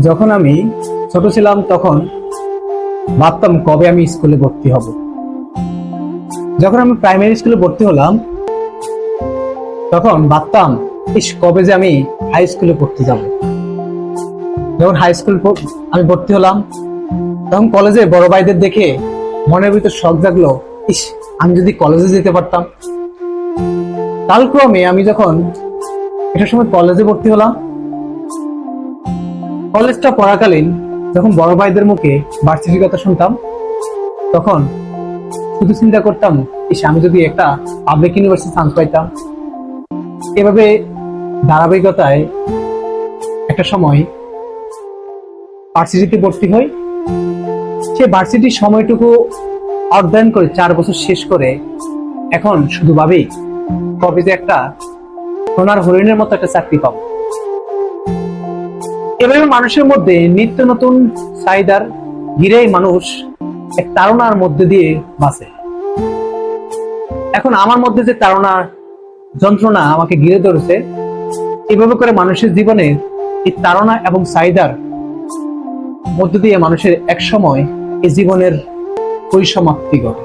যখন আমি ছোট ছিলাম তখন ভাবতাম কবে আমি স্কুলে ভর্তি হব। যখন আমি প্রাইমারি স্কুলে ভর্তি হলাম, তখন ভাবতাম, ইস, কবে যে আমি হাই স্কুলে পড়তে যাব? যখন হাই স্কুল আমি ভর্তি হলাম, তখন কলেজে বড় ভাইদের দেখে মনের ভিতর শখ জাগলো, ইস, আমি যদি কলেজে যেতে পারতাম? কালক্রমে আমি যখন একটা সময় কলেজে ভর্তি হলাম কলেজটা পড়াকালীন যখন বড় ভাইদের মুখে ভার্সিটির কথা শুনতাম, তখন শুধু চিন্তা করতাম, ইস, আমি যদি একটা পাবলিক ইউনিভার্সিটি চান্স পাইতাম। এভাবে ধারাবাহিকতায় একটা সময় ভার্সিটিতে ভর্তি হই। সে ভার্সিটির সময়টুকু অধ্যয়ন করে চার বছর শেষ করে এখন শুধু ভাবি কবে যে একটা সোনার হরিণের মতো একটা চাকরি পাবো। এভাবে মানুষের মধ্যে নিত্য নতুন চাহিদার ঘিরেই মানুষ এক তাড়নার মধ্যে দিয়ে বাঁচে। এখন আমার মধ্যে যে তাড়নার যন্ত্রণা আমাকে ঘিরে ধরেছে, এভাবে করে মানুষের জীবনে এই তাড়না এবং চাহিদার মধ্য দিয়ে মানুষের এক সময় এই জীবনের পরিসমাপ্তি ঘটে।